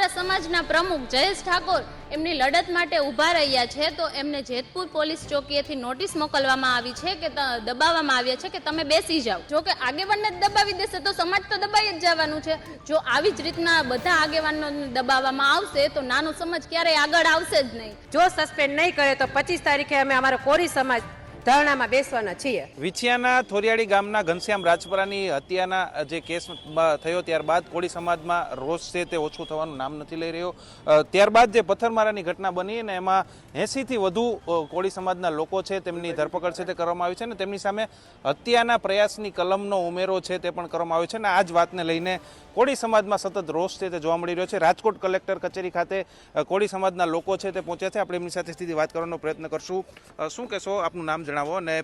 અમારા સમાજના પ્રમુખ જયેશ ઠાકોર એમની લડત માટે ઊભા રહ્યા છે, તો એમને જેતપુર પોલીસ ચોકીએથી નોટિસ મોકલવામાં આવી છે કે દબાવવામાં આવ્યા છે કે તમે બેસી જાઓ. જો કે આગેવાનને જ દબાવી દેશે તો સમાજ તો દબાઈ જ જવાનું છે. જો આવી જ રીતના બધા આગેવાનો દબાવવામાં આવશે, તો નાનો સમાજ ક્યારેય આગળ આવશે જ નહીં. જો સસ્પેન્ડ નહીં કરે તો પચીસ તારીખે અમે અમારો કોરી સમાજ ધરણામાં બેસવાના છીએ. વિછિયાના થોરિયાળી ગામના ઘનશ્યામ રાજપરાની હત્યાના જે કેસ થયો ત્યારબાદ કોળી સમાજમાં રોષ છે તે ઓછું થવાનું નામ નથી લઈ રહ્યો. ત્યારબાદ જે પથ્થરમારાની ઘટના બની અને એમાં એંસીથી વધુ કોળી સમાજના લોકો છે તેમની ધરપકડ છે તે કરવામાં આવી છે ને તેમની સામે હત્યાના પ્રયાસની કલમનો ઉમેરો છે તે પણ કરવામાં આવ્યો છે ને આ જ વાતને લઈને કોળી સમાજમાં સતત રોષ છે તે જોવા મળી રહ્યો છે. રાજકોટ કલેક્ટર કચેરી ખાતે કોળી સમાજના લોકો છે તે પહોંચ્યા છે. આપણે એમની સાથે સીધી વાત કરવાનો પ્રયત્ન કરશું. શું કહેશો? આપનું નામ જણાવો અને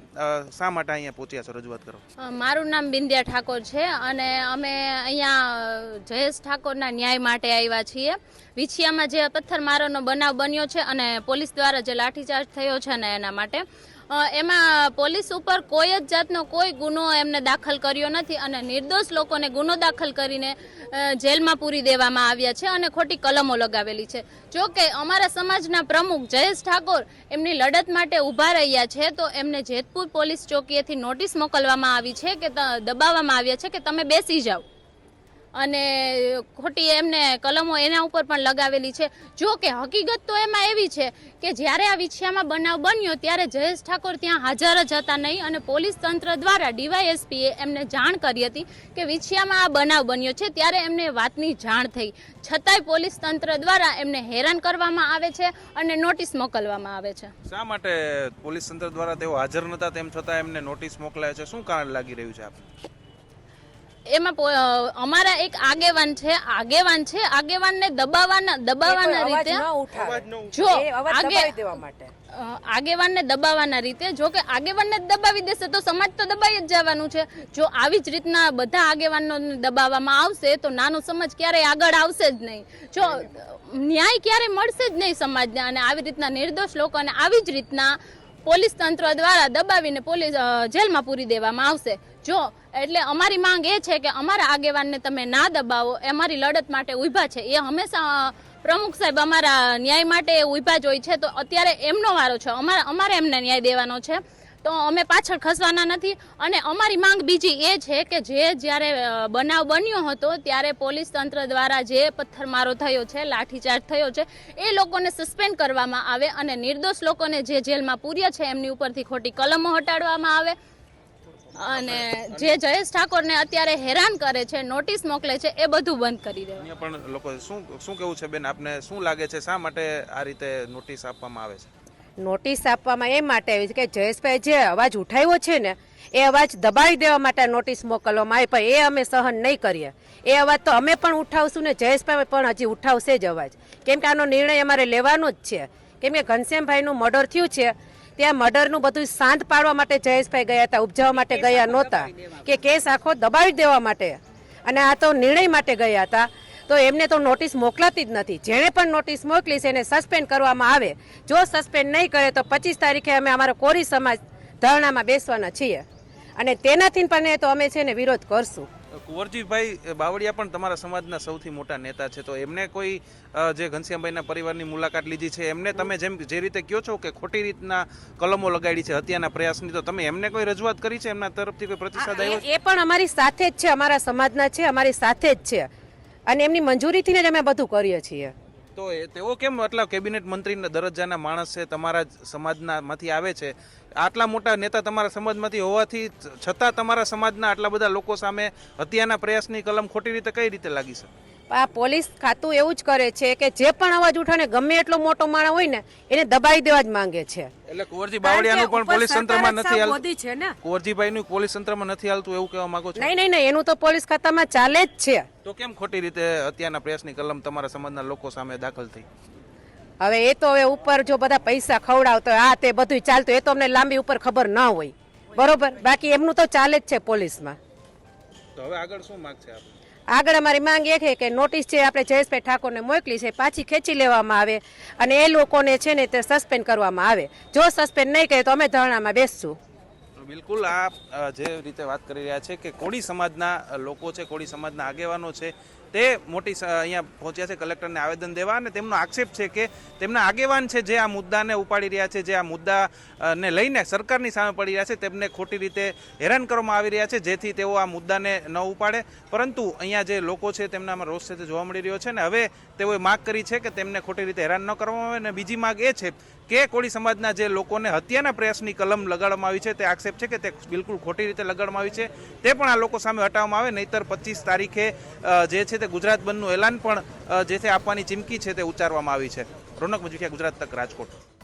શા માટે અહીંયા પહોંચ્યા છો? રજૂઆત કરો. મારું નામ બિંદ્યા ઠાકોર છે અને અમે અહીંયા જયેશ ઠાકોરના ન્યાય માટે આવ્યા છીએ. વિછિયામાં જે પથ્થરમારોનો બનાવ બન્યો છે અને પોલીસ દ્વારા જે લાઠીચાર્જ થયો છે ને એના માટે એમાં પોલીસ ઉપર કોઈ જ જાતનો કોઈ ગુનો એમને દાખલ કર્યો નથી અને નિર્દોષ લોકોને ગુનો દાખલ કરીને જેલમાં પૂરી દેવામાં આવ્યા છે અને ખોટી કલમો લગાવેલી છે. જો કે અમારા સમાજના પ્રમુખ જયેશ ઠાકોર એમની લડત માટે ઊભા રહ્યા છે, તો એમને જેતપુર પોલીસ ચોકીએથી નોટિસ મોકલવામાં આવી છે કે દબાવવામાં આવ્યા છે કે તમે બેસી જાઓ. અને ખોટી એમને કલમો એના ઉપર પણ લગાવેલી છે. જો કે હકીકત તો એમાં એવી છે કે જ્યારે આ વિછિયામાં બનાવ બન્યો ત્યારે જયેશ ઠાકોર ત્યાં હાજર જ હતા નહીં અને પોલીસ તંત્ર દ્વારા ડીવાયએસપીએ એમને જાણ કરી હતી કે વિછિયામાં આ બનાવ બન્યો છે ત્યારે એમને વાતની જાણ થઈ. છતાંય પોલીસ તંત્ર દ્વારા એમને હેરાન કરવામાં આવે છે અને નોટિસ મોકલવામાં આવે છે. શા માટે પોલીસ તંત્ર દ્વારા તેઓ હાજર નહોતા? તેમ છતાં એમને નોટિસ મોકલાય છે. શું કારણ લાગી રહ્યું છે આપને? એમાં અમારા એક આગેવાન છે આગેવાન છે આગેવાનને દબાવવાના દબાવવાના રીતે જો આગેવાનને દબાવવાના રીતે જો કે આગેવાનને જ દબાવી દેશે તો સમાજ તો દબાઈ જ જવાનું છે. જો આવી જ રીતના બધા આગેવાનો દબાવવામાં આવશે તો નાનો સમાજ ક્યારેય આગળ આવશે જ નહીં. જો ન્યાય ક્યારે મળશે જ નહીં સમાજને. અને આવી રીતના નિર્દોષ લોકોને આવી જ રીતના પોલીસ તંત્ર દ્વારા દબાવીને પોલીસ જેલમાં પૂરી દેવામાં આવશે. જો, એટલે અમારી માંગ એ છે કે અમારા આગેવાનને તમે ના દબાવો, એ અમારી લડત માટે ઊભા છે. એ હંમેશા પ્રમુખ સાહેબ અમારા ન્યાય માટે ઊભા જ હોય છે. તો અત્યારે એમનો વારો છે. અમારે અમારે એમને ન્યાય દેવાનો છે. તો અમે પાછળ ખસવાના નથી. અને અમારી માંગ બીજી એ છે કે જે જ્યારે બનાવ બન્યો હતો, ત્યારે પોલીસ તંત્ર દ્વારા જે પથ્થરમારો થયો છે, લાઠીચાર્જ થયો છે, એ લોકોને સસ્પેન્ડ કરવામાં આવે અને નિર્દોષ લોકોને જે જેલમાં પૂર્યા છે, એમની ઉપરથી ખોટી કલમો હટાડવામાં આવે. અને જે જયેશ ઠાકોરને અત્યારે હેરાન કરે છે, નોટિસ મોકલે છે, એ બધું બંધ કરી અહીંયા પણ લોકો શું શું કેવું છે બેન? આપને શું લાગે છે? શા માટે આ રીતે નોટિસ આપવામાં આવે છે? નોટિસ આપવામાં એ માટે આવી છે કે જયેશભાઈ જે અવાજ ઉઠાવ્યો છે ને એ અવાજ દબાવી દેવા માટે નોટિસ મોકલવામાં આવી પણ એ અમે સહન નહીં કરીએ. એ અવાજ તો અમે પણ ઉઠાવશું ને જયેશભાઈ પણ હજી ઉઠાવશે જ અવાજ. કેમ કે આનો નિર્ણય અમારે લેવાનો જ છે. કેમ કે ઘનશ્યામભાઈનું મર્ડર થયું છે ત્યાં મર્ડરનું બધું શાંત પાડવા માટે જયેશભાઈ ગયા હતા ઉપજાવવા માટે ગયા નહોતા. કે કેસ આખો દબાવી દેવા માટે. અને આ તો નિર્ણય માટે ગયા હતા. તો એમને તો નોટિસ મોકલાતી જ નથી. જેણે પણ નોટિસ મોકલી છે એને સસ્પેન્ડ કરવામાં આવે. જો સસ્પેન્ડ નહીં કરે તો પચીસ તારીખે અમે અમારો કોરી સમાજ ધરણામાં બેસવાના છીએ. અને તેનાથી પણ તો અમે છે ને વિરોધ કરશું. કુંવરજીભાઈ બાવળિયા પણ તમારા સમાજના સૌથી મોટા નેતા છે. તો એમને કોઈ જે ઘનશ્યામભાઈના પરિવારની મુલાકાત લીધી છે એમને તમે જેમ જે રીતે કહો છો કે ખોટી રીતના કલમો લગાડી છે હત્યાના પ્રયાસની તો તમે એમને કોઈ રજૂઆત કરી છે? એમના તરફથી કોઈ પ્રતિસાદ આવ્યો એ પણ અમારી સાથે જ છે અમારા સમાજના છે અમારી સાથે જ છે. અને એમની મંજૂરીથી જ અમે બધું કરીએ છીએ. તો એ તેઓ કેમ આટલા કેબિનેટ મંત્રીના દરજ્જાના માણસ છે તમારા સમાજના માંથી આવે છે? આટલા મોટા નેતા તમારા સમાજમાંથી હોવાથી છતાં તમારા સમાજના આટલા બધા લોકો સામે હત્યાના પ્રયાસની કલમ ખોટી રીતે કઈ રીતે લાગી છે? આ પોલીસ ખાતું એવું જ કરે છે કે જે પણ અવાજ ઉઠાને ગમે એટલો મોટો માણસ હોય ને એને દબાઈ દેવા જ માંગે છે. એટલે કુંવરજી બાવળિયાનું પણ પોલીસ તંત્રમાં નથી હાલ છે ને? કુંવરજીભાઈનું પોલીસ તંત્રમાં નથી હાલતું એવું કહેવા માંગો છો? નહીં નહીં નહીં એનું તો પોલીસ ખાતામાં ચાલે જ છે. તો કેમ ખોટી રીતે અત્યારના પ્રેસની કલમ તમારા સમાજના લોકો સામે દાખલ થઈ? હવે એ તો હવે ઉપર જો બધા પૈસા ખવડાવતો હોય આ તે બધું ચાલતું એ તો અમને લાંબી ઉપર ખબર ના હોય. બરોબર? બાકી એમનું તો ચાલે જ છે પોલીસમાં. તો હવે આગળ શું માંગ છે આગળ અમારી માંગ એ છે કે નોટિસ છે આપણે જયેશભાઈ ઠાકોરને મોકલી છે પાછી ખેંચી લેવામાં આવે અને એ લોકોને છે ને તે સસ્પેન્ડ કરવામાં આવે. જો સસ્પેન્ડ નહીં કહે તો અમે ધરણામાં બેસશું. બિલકુલ આ જે રીતે વાત કરી રહ્યા છે કે કોળી સમાજના લોકો છે, કોળી સમાજના આગેવાનો છે તે મોટી અહીંયા પહોંચ્યા છે કલેક્ટરને આવેદન દેવા અને તેમનો આક્ષેપ છે કે તેમના આગેવાન છે જે આ મુદ્દાને ઉપાડી રહ્યા છે, જે આ મુદ્દાને લઈને સરકારની સામે પડી રહ્યા છે, તેમને ખોટી રીતે હેરાન કરવામાં આવી રહ્યા છે, જેથી તેઓ આ મુદ્દાને ન ઉપાડે. પરંતુ અહીંયા જે લોકો છે તેમનામાં રોષ છે તે જોવા મળી રહ્યો છે ને હવે તેઓએ માગ કરી છે કે તેમને ખોટી રીતે હેરાન ન કરવામાં આવે અને બીજી માગ એ છે કે કોળી સમાજના જે લોકોને હત્યાના પ્રયાસની કલમ લગાડવામાં આવી છે, તે આક્ષેપ છે કે તે બિલકુલ ખોટી રીતે લગાડવામાં આવી છે, તે પણ આ લોકો સામે હટાવવામાં આવે. નહીતર પચીસ તારીખે જે છે તે ગુજરાત બંધનું એલાન પણ જે છે આપવાની ચીમકી છે તે ઉચ્ચારવામાં આવી છે. રોનક મજીઠિયા ગુજરાત તક રાજકોટ.